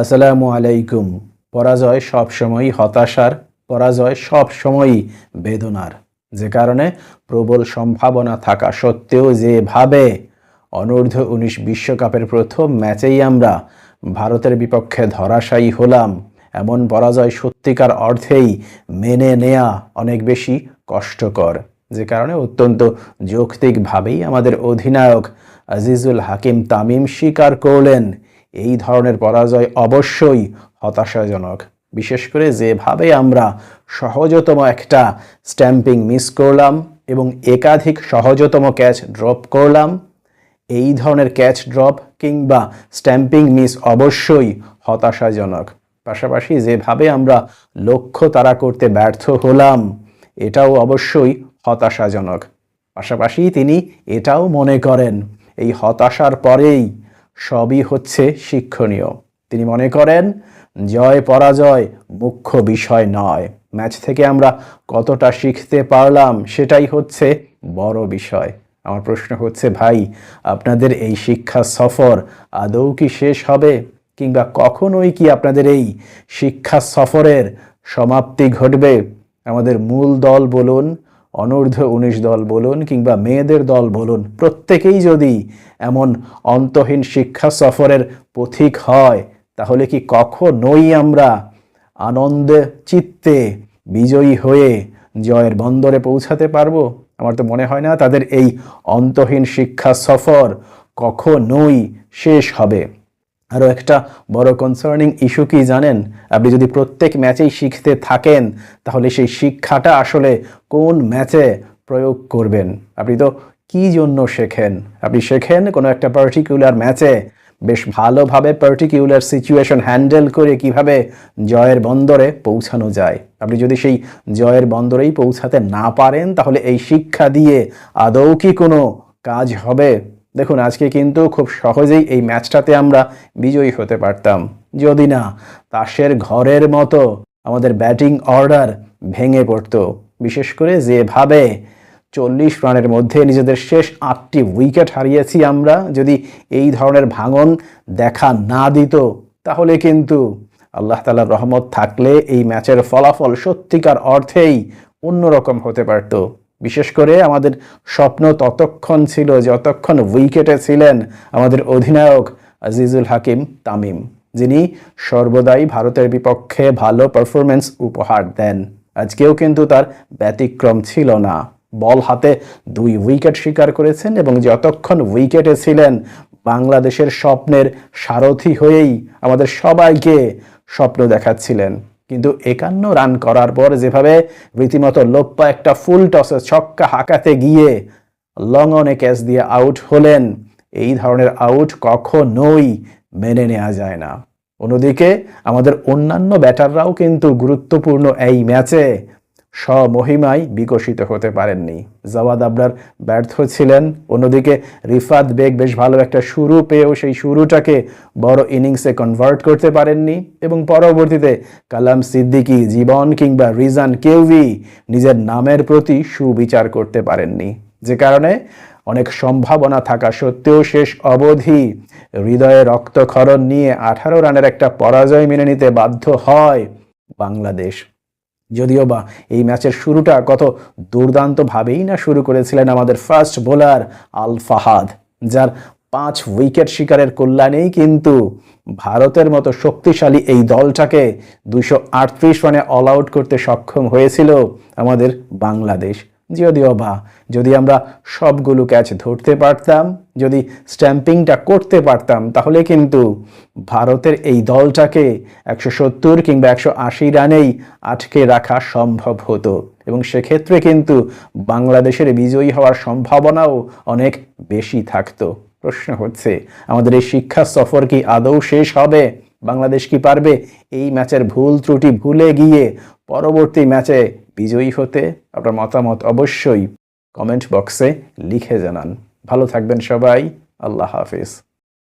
আসসালামু আলাইকুম। পরাজয় সবসময়ই হতাশার, পরাজয় সবসময়ই বেদনার। যে কারণে প্রবল সম্ভাবনা থাকা সত্ত্বেও যেভাবে অনূর্ধ্ব উনিশ বিশ্বকাপের প্রথম ম্যাচেই আমরা ভারতের বিপক্ষে ধরাশায়ী হলাম, এমন পরাজয় সত্যিকার অর্থেই মেনে নেয়া অনেক বেশি কষ্টকর। যে কারণে অত্যন্ত যৌক্তিকভাবেই আমাদের অধিনায়ক আজিজুল হাকিম তামিম স্বীকার করলেন এই ধরনের পরাজয় অবশ্যই হতাশাজনক। বিশেষ করে যেভাবে আমরা সহজতম একটা স্ট্যাম্পিং মিস করলাম এবং একাধিক সহজতম ক্যাচ ড্রপ করলাম, এই ধরনের ক্যাচ ড্রপ কিংবা স্ট্যাম্পিং মিস অবশ্যই হতাশাজনক। পাশাপাশি যেভাবে আমরা লক্ষ্য তারা করতে ব্যর্থ হলাম, এটাও অবশ্যই হতাশাজনক। পাশাপাশি তিনি এটাও মনে করেন, এই হতাশার পরেই সবই হচ্ছে শিক্ষণীয়। তিনি মনে করেন, জয় পরাজয় মুখ্য বিষয় নয়। ম্যাচ থেকে আমরা কতটা শিখতে পারলাম, সেটাই হচ্ছে বড় বিষয়। আমার প্রশ্ন হচ্ছে, ভাই, আপনাদের এই শিক্ষা সফর আদৌ কি শেষ হবে? কিংবা কখনোই কি আপনাদের এই শিক্ষা সফরের সমাপ্তি ঘটবে? আমাদের মূল দল বলুন অনূর্ধ্ব উনিশ দল বলুন কিংবা মেয়েদের দল বলুন, প্রত্যেকেই যদি এমন অন্তহীন শিক্ষা সফরের পথিক হয়, তাহলে কি কখনোই আমরা আনন্দে, চিত্তে বিজয়ী হয়ে জয়ের বন্দরে পৌঁছাতে পারব? আমার তো মনে হয় না তাদের এই অন্তহীন শিক্ষা সফর কখনোই শেষ হবে। আরও একটা বড় কনসার্নিং ইস্যু কি জানেন? আপনি যদি প্রত্যেক ম্যাচেই শিখতে থাকেন, তাহলে সেই শিক্ষাটা আসলে কোন ম্যাচে প্রয়োগ করবেন? আপনি তো কি জন্য শেখেন? আপনি শেখেন কোনো একটা পার্টিকুলার ম্যাচে বেশ ভালোভাবে পার্টিকুলার সিচুয়েশন হ্যান্ডেল করে কীভাবে জয়ের বন্দরে পৌঁছানো যায়। আপনি যদি সেই জয়ের বন্দরেই পৌঁছাতে না পারেন, তাহলে এই শিক্ষা দিয়ে আদৌ কি কোনো কাজ হবে? দেখুন, আজকে কিন্তু খুব সহজেই এই ম্যাচটাতে আমরা বিজয়ী হতে পারতাম। যদি না, তাসের ঘরের মতো আমাদের ব্যাটিং অর্ডার ভেঙে পড়তো। বিশেষ করে যেভাবে চল্লিশ রানের মধ্যে নিজেদের শেষ আটটি উইকেট হারিয়েছি আমরা, যদি এই ধরনের ভাঙন দেখা না দিত, তাহলে কিন্তু আল্লাহ তালার রহমত থাকলে এই ম্যাচের ফলাফল সত্যিকার অর্থেই অন্যরকম হতে পারত। বিশেষ করে আমাদের স্বপ্ন ততক্ষণ ছিল যতক্ষণ উইকেটে ছিলেন আমাদের অধিনায়ক আজিজুল হাকিম তামিম, যিনি সর্বদাই ভারতের বিপক্ষে ভালো পারফরমেন্স উপহার দেন। আজকেও কিন্তু তার ব্যতিক্রম ছিল না। বল হাতে দুই উইকেট শিকার করেছেন এবং যতক্ষণ উইকেটে ছিলেন, বাংলাদেশের স্বপ্নের সারথি হয়েই আমাদের সবাইকে স্বপ্ন দেখাচ্ছিলেন। কিন্তু একান্ন রান করার পর যেভাবে রীতিমতো লোপ্পা একটা ফুল টসে ছক্কা হাঁকাতে গিয়ে লং অনে ক্যাচ দিয়ে আউট হলেন, এই ধরনের আউট কখনোই মেনে নেওয়া যায় না। অন্যদিকে আমাদের অন্যান্য ব্যাটাররাও কিন্তু গুরুত্বপূর্ণ এই ম্যাচে স্বমহিমায় বিকশিত হতে পারেননি। জাওয়াদ আবরার ব্যর্থ ছিলেন। অন্যদিকে রিফাত বেগ বেশ ভালো একটা শুরু পেয়েও সেই শুরুটাকে বড় ইনিংসে কনভার্ট করতে পারেননি এবং পরবর্তীতে কালাম সিদ্দিকি জীবন কিংবা রিজান কেউই নিজের নামের প্রতি সুবিচার করতে পারেননি। যে কারণে অনেক সম্ভাবনা থাকা সত্ত্বেও শেষ অবধি হৃদয়ে রক্তক্ষরণ নিয়ে আঠারো রানের একটা পরাজয় মেনে নিতে বাধ্য হয় বাংলাদেশ। যদিও বা এই ম্যাচের শুরুটা কত দুর্দান্তভাবেই না শুরু করেছিলেন আমাদের ফার্স্ট বোলার আল ফাহাদ, যার পাঁচ উইকেট শিকারের কল্যাণেই কিন্তু ভারতের মতো শক্তিশালী এই দলটাকে দুশো রানে অল আউট করতে সক্ষম হয়েছিল আমাদের বাংলাদেশ। যদিও বা যদি আমরা সবগুলো ক্যাচ ধরতে পারতাম, যদি স্ট্যাম্পিংটা করতে পারতাম, তাহলে কিন্তু ভারতের এই দলটাকে একশো সত্তর কিংবা একশো আশি রানেই আটকে রাখা সম্ভব হতো। এবং সেক্ষেত্রে কিন্তু বাংলাদেশের বিজয়ী হওয়ার সম্ভাবনাও অনেক বেশি থাকতো। প্রশ্ন হচ্ছে, আমাদের এই শিক্ষা সফর কি আদৌ শেষ হবে? বাংলাদেশ কি পারবে? এই ম্যাচের ভুল ত্রুটি ভুলে গিয়ে পরবর্তী ম্যাচে বিজয়ী হতে আপনার মতামত অবশ্যই কমেন্ট বক্সে লিখে জানান। ভালো থাকবেন সবাই। আল্লাহ হাফিজ।